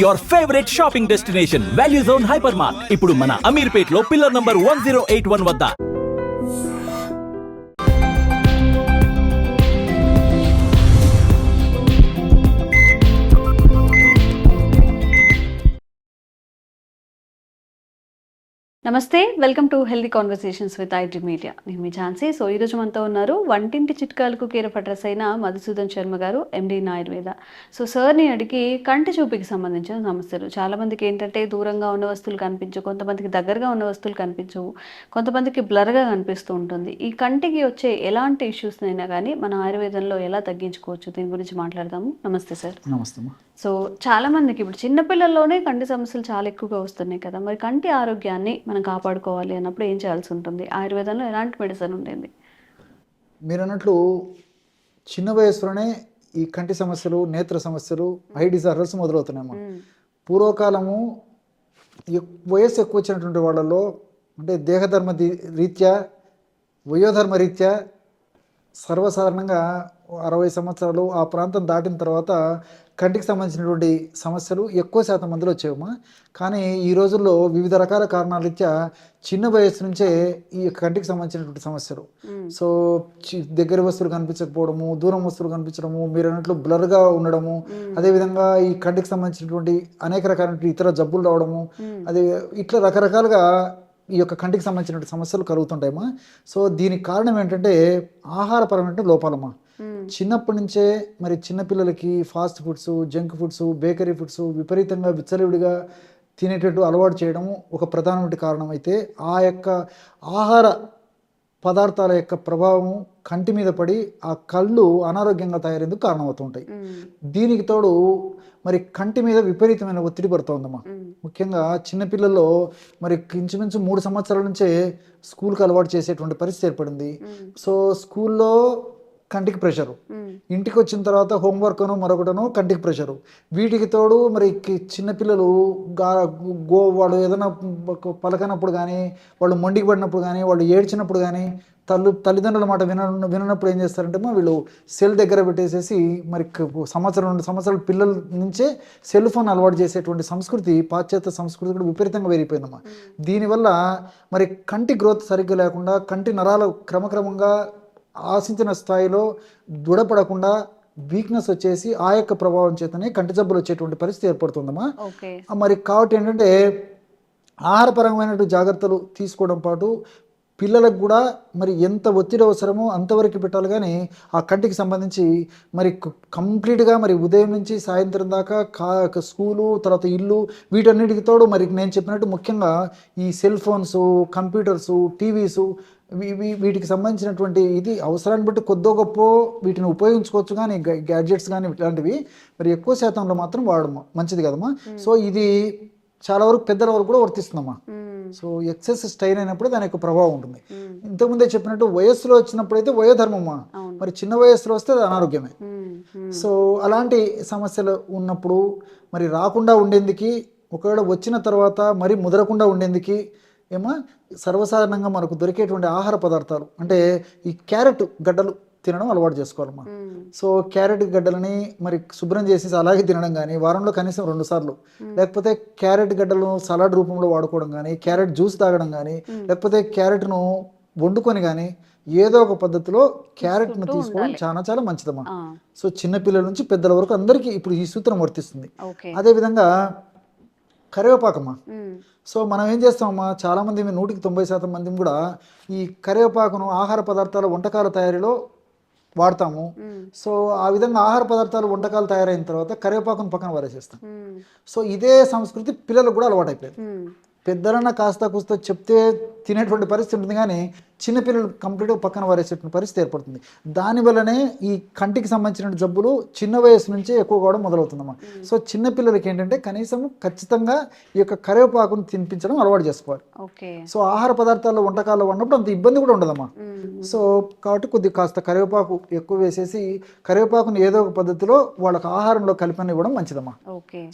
Your favourite shopping destination value zone hyper mart ఇప్పుడు మన అమీర్పేట్లో pillar number one zero eight one వద్ద. నమస్తే welcome to healthy conversations with IT media. నేను మీ Jhansi. So ఈరోజు మనతో ఉన్నారు వంటింటి చిట్కాలకు కీరఫ్ అడ్రస్ అయిన మధుసూదన్ శర్మ గారు ఎండి ఆయుర్వేద. సో సార్ని అడిగి కంటి చూపుకి సంబంధించిన సమస్యలు. చాలామందికి ఏంటంటే దూరంగా ఉన్న వస్తువులు కనిపించవు కొంతమందికి దగ్గరగా ఉన్న వస్తువులు కనిపించవు కొంతమందికి బ్లర్గా కనిపిస్తూ ఉంటుంది. ఈ కంటికి వచ్చే ఎలాంటి ఇష్యూస్ అయినా కానీ మన ఆయుర్వేదంలో ఎలా తగ్గించుకోవచ్చు? దీని గురించి మాట్లాడదాము. నమస్తే సార్. నమస్తే సో చాలా మందికి ఇప్పుడు చిన్నపిల్లల్లోనే కంటి సమస్యలు చాలా ఎక్కువగా వస్తున్నాయి కదా. మరి కంటి ఆరోగ్యాన్ని మనం కాపాడుకోవాలి అన్నప్పుడు ఏం చేయాల్సి ఉంటుంది? ఆయుర్వేదంలో ఎలాంటి మెడిసిన్ ఉంటుంది మీరు అన్నట్లు చిన్న వయసులోనే ఈ కంటి సమస్యలు నేత్ర సమస్యలు ఐ డిజార్డర్స్ మొదలవుతున్నాయమ్మా. పూర్వకాలము వయస్సు ఎక్కువ వచ్చినటువంటి వాళ్ళలో అంటే దేహధర్మ రీత్యా వయోధర్మ రీత్యా సర్వసాధారణంగా అరవై సంవత్సరాలు ఆ ప్రాంతం దాటిన తర్వాత కంటికి సంబంధించినటువంటి సమస్యలు ఎక్కువ శాతం మందిలో వచ్చేవమ్మా. కానీ ఈ రోజుల్లో వివిధ రకాల కారణాల రీత్యా చిన్న వయసు నుంచే ఈ కంటికి సంబంధించినటువంటి సమస్యలు. సో దగ్గర వస్తువులు కనిపించకపోవడము దూరం వస్తువులు కనిపించడము మీరు అన్నట్లు బ్లర్గా ఉండడము అదేవిధంగా ఈ కంటికి సంబంధించినటువంటి అనేక రకాలైన ఇతర జబ్బులు రావడము అదే ఇట్లా రకరకాలుగా ఈ యొక్క కంటికి సంబంధించినటువంటి సమస్యలు కలుగుతుంటాయమ్మా. సో దీనికి కారణం ఏంటంటే ఆహారపరమైన లోపాలమ్మా. చిన్నప్పటి నుంచే మరి చిన్నపిల్లలకి fast foods junk foods bakery foods విపరీతంగా విచ్చలవిడిగా తినేటట్టు అలవాటు చేయడం ఒక ప్రధానమైన కారణం. అయితే ఆ యొక్క ఆహార పదార్థాల యొక్క ప్రభావం కంటి మీద పడి ఆ కళ్ళు అనారోగ్యంగా తయారేందుకు కారణమవుతుంటాయి. దీనికి తోడు మరి కంటి మీద విపరీతమైన ఒత్తిడి పడుతోందమ్మా. ముఖ్యంగా చిన్నపిల్లల్లో మరి ఇంచుమించు మూడు సంవత్సరాల నుంచే స్కూల్కి అలవాటు చేసేటువంటి పరిస్థితి ఏర్పడింది. సో స్కూల్లో కంటికి ప్రెషరు. ఇంటికి వచ్చిన తర్వాత హోంవర్క్ అను మరొకటను కంటికి ప్రెషరు. వీటికి తోడు మరి చిన్నపిల్లలు గా గో వాళ్ళు ఏదైనా పలకనప్పుడు కానీ వాళ్ళు మొండికి పడినప్పుడు కానీ వాళ్ళు ఏడ్చినప్పుడు కానీ తల్లు తల్లిదండ్రుల మాట విన విననప్పుడు ఏం చేస్తారంటే మా వీళ్ళు సెల్ దగ్గర పెట్టేసేసి మరి సంవత్సరం రెండు సంవత్సరాల పిల్లల నుంచే సెల్ ఫోన్ అలవాటు చేసేటువంటి సంస్కృతి పాశ్చాత్య సంస్కృతి కూడా విపరీతంగా పెరిగిపోయిందమ్మా. దీనివల్ల మరి కంటి గ్రోత్ సరిగ్గా లేకుండా కంటి నరాలు క్రమక్రమంగా ఆశించిన స్థాయిలో దృఢపడకుండా వీక్నెస్ వచ్చేసి ఆ యొక్క ప్రభావం చేతనే కంటి జబ్బులు వచ్చేటువంటి పరిస్థితి ఏర్పడుతుందమ్మా. మరి కాబట్టి ఏంటంటే ఆహారపరమైనటువంటి జాగ్రత్తలు తీసుకోవడం పాటు పిల్లలకు కూడా మరి ఎంత ఒత్తిడి అవసరమో అంతవరకు పెట్టాలి కానీ ఆ కంటికి సంబంధించి మరి కంప్లీట్గా మరి ఉదయం నుంచి సాయంత్రం దాకా కా స్కూలు తర్వాత ఇల్లు వీటన్నిటికి తోడు మరి నేను చెప్పినట్టు ముఖ్యంగా ఈ సెల్ ఫోన్స్ కంప్యూటర్స్ టీవీస్ వీటికి సంబంధించినటువంటి ఇది అవసరాన్ని బట్టి కొద్దో గొప్ప వీటిని ఉపయోగించుకోవచ్చు కానీ గ్యాడ్జెట్స్ కానీ ఇట్లాంటివి మరి ఎక్కువ శాతంలో మాత్రం వాడడం మంచిది కదమ్మా. సో ఇది చాలా వరకు పెద్దల వరకు కూడా వర్తిస్తుందమ్మా. సో ఎక్సెస్ స్టైన్ అయినప్పుడు దాని యొక్క ప్రభావం ఉంటుంది. ఇంతకుముందే చెప్పినట్టు వయస్సులో వచ్చినప్పుడు అయితే వయోధర్మమ్మా. అవును. మరి చిన్న వయస్సులో వస్తే అది అనారోగ్యమే. సో అలాంటి సమస్యలు ఉన్నప్పుడు మరి రాకుండా ఉండేందుకు ఒకవేళ వచ్చిన తర్వాత మరి ముదరకుండా ఉండేందుకు ఏమో? సర్వసాధారణంగా మనకు దొరికేటువంటి ఆహార పదార్థాలు. అంటే ఈ క్యారెట్ గడ్డలు తినడం అలవాటు చేసుకోవాలమ్మా సో క్యారెట్ గడ్డలని మరి శుభ్రం చేసి అలాగే తినడం కానీ వారంలో కనీసం రెండు సార్లు. లేకపోతే క్యారెట్ గడ్డలను సలాడ్ రూపంలో వాడుకోవడం కానీ క్యారెట్ జ్యూస్ తాగడం కానీ లేకపోతే క్యారెట్ను వండుకొని కానీ ఏదో ఒక పద్ధతిలో క్యారెట్ను తీసుకోవడం చాలా చాలా మంచిదమ్మా సో చిన్న పిల్లల నుంచి పెద్దల వరకు అందరికీ ఇప్పుడు ఈ సూత్రం వర్తిస్తుంది. అదేవిధంగా కరివేపాకమ్మా. సో మనం ఏం చేస్తామమ్మా చాలామంది నూటికి తొంభై శాతం మంది కూడా ఈ కరివేపాకును ఆహార పదార్థాల వంటకాల తయారీలో వాడతాము. సో ఆ విధంగా ఆహార పదార్థాలు వంటకాలు తయారైన తర్వాత కరివేపాకును పక్కన పారేసేస్తాం సో ఇదే సంస్కృతి పిల్లలకు కూడా అలవాటు అయిపోయింది పెద్దలన్న కాస్త కూస్త చెప్తే తినేటువంటి పరిస్థితి ఉంటుంది కానీ చిన్నపిల్లలు కంప్లీట్గా పక్కన వారేసేటువంటి పరిస్థితి ఏర్పడుతుంది. దానివల్లనే ఈ కంటికి సంబంధించిన జబ్బులు చిన్న వయసు నుంచే ఎక్కువ కావడం మొదలవుతుందమ్మా. సో చిన్నపిల్లలకి ఏంటంటే కనీసం ఖచ్చితంగా ఈ యొక్క కరివేపాకును తినిపించడం అలవాటు చేసుకోవాలి. ఓకే. సో ఆహార పదార్థాల్లో వంటకాల్లో ఉన్నప్పుడు అంత ఇబ్బంది కూడా ఉండదమ్మా. సో కాబట్టి కొద్ది కాస్త కరివేపాకు ఎక్కువ వేసేసి కరివేపాకుని ఏదో ఒక పద్ధతిలో వాళ్ళకి ఆహారంలో కలిపని ఇవ్వడం మంచిదమ్మా.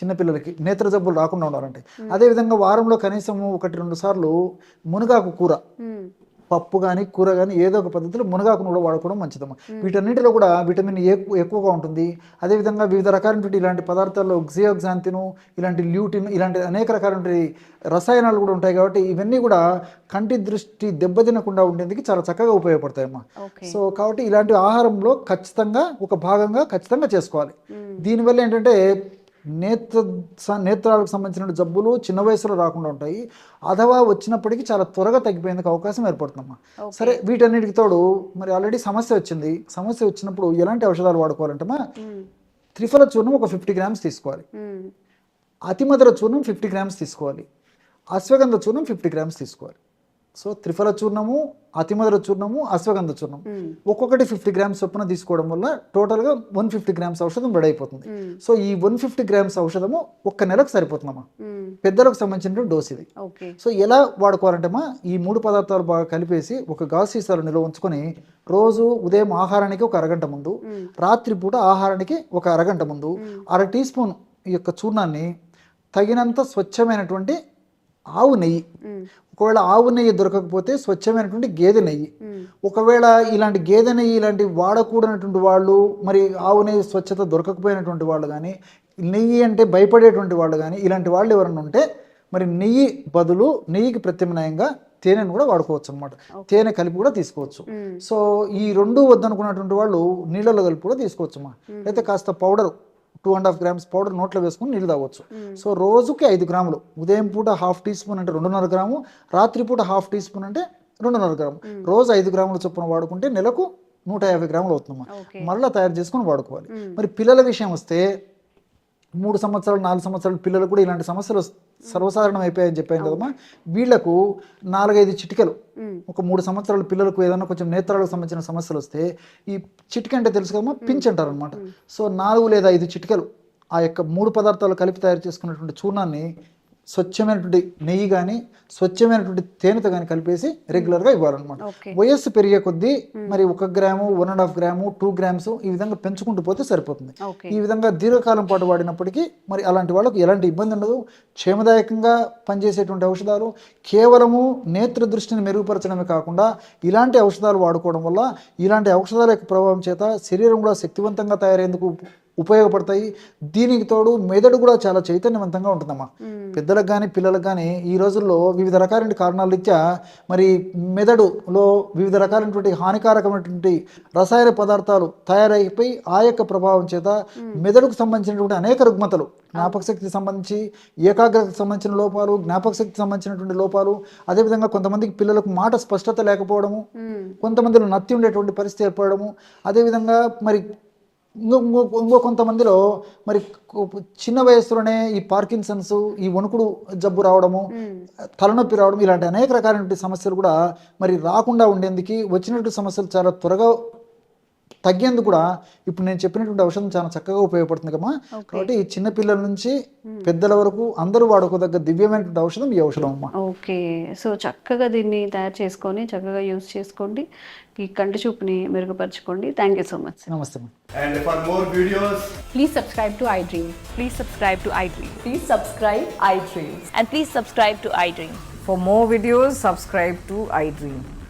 చిన్నపిల్లలకి నేత్ర జబ్బులు రాకుండా ఉండాలంటే. అదేవిధంగా వారంలో కనీసం ఒకటి రెండు సార్లు మునగాకు కూర. పప్పు కానీ కూర కానీ ఏదో ఒక పద్ధతిలో మునగాకును కూడా వాడుకోవడం మంచిదమ్మా. వీటన్నిటిలో కూడా విటమిన్ ఏ ఎక్కువగా ఉంటుంది. అదేవిధంగా వివిధ రకాలైనటువంటి ఇలాంటి పదార్థాల్లో జియోగ్జాంతిను ఇలాంటి ల్యూటిన్ ఇలాంటి అనేక రకాలైనటువంటి రసాయనాలు కూడా ఉంటాయి కాబట్టి ఇవన్నీ కూడా కంటి దృష్టి దెబ్బతినకుండా ఉండేందుకు చాలా చక్కగా ఉపయోగపడతాయమ్మా. సో కాబట్టి ఇలాంటి ఆహారంలో ఖచ్చితంగా ఒక భాగంగా ఖచ్చితంగా చేసుకోవాలి. దీనివల్ల ఏంటంటే నేత్ర నేత్రాలకు సంబంధించిన జబ్బులు చిన్న వయసులో రాకుండా ఉంటాయి. అథవా వచ్చినప్పటికీ చాలా త్వరగా తగ్గిపోయేందుకు అవకాశం ఏర్పడుతుందమ్మా. సరే వీటన్నిటికి తోడు మరి ఆల్రెడీ సమస్య వచ్చింది. సమస్య వచ్చినప్పుడు ఎలాంటి ఔషధాలు వాడుకోవాలంటమ్మా? మ్మ్. త్రిఫల చూర్ణం ఒక ఫిఫ్టీ గ్రామ్స్ తీసుకోవాలి. అతిమధుర చూర్ణం ఫిఫ్టీ గ్రామ్స్ తీసుకోవాలి. అశ్వగంధ చూర్ణం ఫిఫ్టీ గ్రామ్స్ తీసుకోవాలి. సో త్రిఫల చూర్ణము అతిమధుర చూర్ణము అశ్వగంధ చూర్ణం. ఒక్కొక్కటి ఫిఫ్టీ గ్రామ్స్ చొప్పున తీసుకోవడం వల్ల టోటల్గా వన్ ఫిఫ్టీ గ్రామ్స్ ఔషధం రెడీ అయిపోతుంది. సో ఈ వన్ ఫిఫ్టీ గ్రామ్స్ ఔషధము ఒక్క నెలకు సరిపోతుందమ్మా మ్మ్. పెద్దలకు సంబంధించిన డోస్ ఇది సో ఎలా వాడుకోవాలంటేమా ఈ మూడు పదార్థాలు బాగా కలిపేసి ఒక గాజు సీసాలో నిల్వ ఉంచుకొని రోజు ఉదయం ఆహారానికి ఒక అరగంట ముందు. రాత్రిపూట ఆహారానికి ఒక అరగంట ముందు అర టీ స్పూన్ ఈ యొక్క చూర్ణాన్ని తగినంత స్వచ్ఛమైనటువంటి ఆవు నెయ్యి. ఒకవేళ ఆవు నెయ్యి దొరకకపోతే స్వచ్ఛమైనటువంటి గేదె నెయ్యి. ఒకవేళ ఇలాంటి గేదె నెయ్యి ఇలాంటి వాడకూడనటువంటి వాళ్ళు మరి ఆవు నెయ్యి స్వచ్ఛత దొరకకపోయినటువంటి వాళ్ళు కానీ నెయ్యి అంటే భయపడేటువంటి వాళ్ళు కానీ ఇలాంటి వాళ్ళు ఎవరైనా ఉంటే మరి నెయ్యి బదులు నెయ్యికి ప్రత్యామ్నాయంగా తేనెను కూడా వాడుకోవచ్చు అనమాట తేనె కలిపి కూడా తీసుకోవచ్చు. సో ఈ రెండు వద్దనుకున్నటువంటి వాళ్ళు నీళ్ళలో కలిపి కూడా తీసుకోవచ్చు అమ్మా అయితే కాస్త powder two and half grams powder నోట్లో వేసుకుని నీళ్ళు తాగొచ్చు. సో రోజుకి ఐదు గ్రాములు. ఉదయం పూట హాఫ్ టీ స్పూన్ అంటే రెండున్నర గ్రాము రాత్రి పూట హాఫ్ టీ స్పూన్ అంటే రెండున్నర గ్రాము. రోజు ఐదు గ్రాముల చొప్పున వాడుకుంటే నెలకు నూట యాభై గ్రాములు అవుతుందమ్మా. మళ్ళీ తయారు చేసుకొని వాడుకోవాలి. మరి పిల్లల విషయం వస్తే మూడు సంవత్సరాలు నాలుగు సంవత్సరాల పిల్లలు కూడా ఇలాంటి సమస్యలు సర్వసాధారణం అయిపోయాయని చెప్పాను కదమ్మా. వీళ్ళకు నాలుగైదు చిటికలు. ఒక మూడు సంవత్సరాల పిల్లలకు ఏదైనా కొంచెం నేత్రాలకు సంబంధించిన సమస్యలు వస్తే ఈ చిటిక అంటే తెలుసు కదమ్మా పించ్ అంటారు అనమాట సో నాలుగు లేదా ఐదు చిటికలు ఆ యొక్క మూడు పదార్థాలు కలిపి తయారు చేసుకున్నటువంటి చూర్ణాన్ని స్వచ్ఛమైనటువంటి నెయ్యి కానీ స్వచ్ఛమైనటువంటి తేనెతో కానీ కలిపేసి రెగ్యులర్గా ఇవ్వాలన్నమాట. వయస్సు పెరిగే కొద్దీ మరి ఒక gram one and half gram two grams ఈ విధంగా పెంచుకుంటూ పోతే సరిపోతుంది. ఈ విధంగా దీర్ఘకాలం పాటు వాడినప్పటికీ మరి అలాంటి వాళ్ళకు ఎలాంటి ఇబ్బంది ఉండదు. క్షేమదాయకంగా పనిచేసేటువంటి ఔషధాలు కేవలము నేత్ర దృష్టిని మెరుగుపరచడమే కాకుండా ఇలాంటి ఔషధాలు వాడుకోవడం వల్ల ఇలాంటి ఔషధాల యొక్క ప్రభావం చేత శరీరం కూడా శక్తివంతంగా తయారయ్యేందుకు ఉపయోగపడతాయి. దీనికి తోడు మెదడు కూడా చాలా చైతన్యవంతంగా ఉంటుందమ్మా. పెద్దలకు కానీ పిల్లలకు కానీ ఈ రోజుల్లో వివిధ రకాలైన కారణాల రీత్యా మరి మెదడులో వివిధ రకాలైనటువంటి హానికారకమైనటువంటి రసాయన పదార్థాలు తయారైపోయి ఆ యొక్క ప్రభావం చేత మెదడుకు సంబంధించినటువంటి అనేక రుగ్మతలు జ్ఞాపక శక్తికి సంబంధించి ఏకాగ్రతకు సంబంధించిన లోపాలు జ్ఞాపక శక్తికి సంబంధించినటువంటి లోపాలు అదేవిధంగా కొంతమందికి పిల్లలకు మాట స్పష్టత లేకపోవడము. కొంతమందిలో నత్తి ఉండేటువంటి పరిస్థితి ఏర్పడము అదేవిధంగా మరి ఇంకో కొంతమందిలో మరి చిన్న వయస్సులోనే ఈ పార్కిన్సన్స్ ఈ వణుకుడు జబ్బు రావడము తలనొప్పి రావడం ఇలాంటి అనేక రకాలైనటువంటి సమస్యలు కూడా మరి రాకుండా ఉండేందుకు వచ్చినటువంటి సమస్యలు చాలా త్వరగా తగ్గేందుకు కూడా ఇప్పుడు నేను చెప్పినటువంటి ఔషధం చాలా చక్కగా ఉపయోగపడుతుంది కమ్మా కాబట్టి ఈ చిన్న పిల్లల నుంచి పెద్దల వరకు అందరూ వాడుకోదగ్గ దివ్యమైనటువంటి ఔషధం ఈ ఔషధం అమ్మ. ఓకే. సో చక్కగా దీన్ని తయారు చేసుకొని చక్కగా యూజ్ చేసుకోండి. ఈ కంటి చూపుని మెరుగుపరచుకోండి. థ్యాంక్ యూ సో మచ్ నమస్తే and for more videos please subscribe to I dream please subscribe to I dream please subscribe I dream and please subscribe to I dream for more videos subscribe to I dream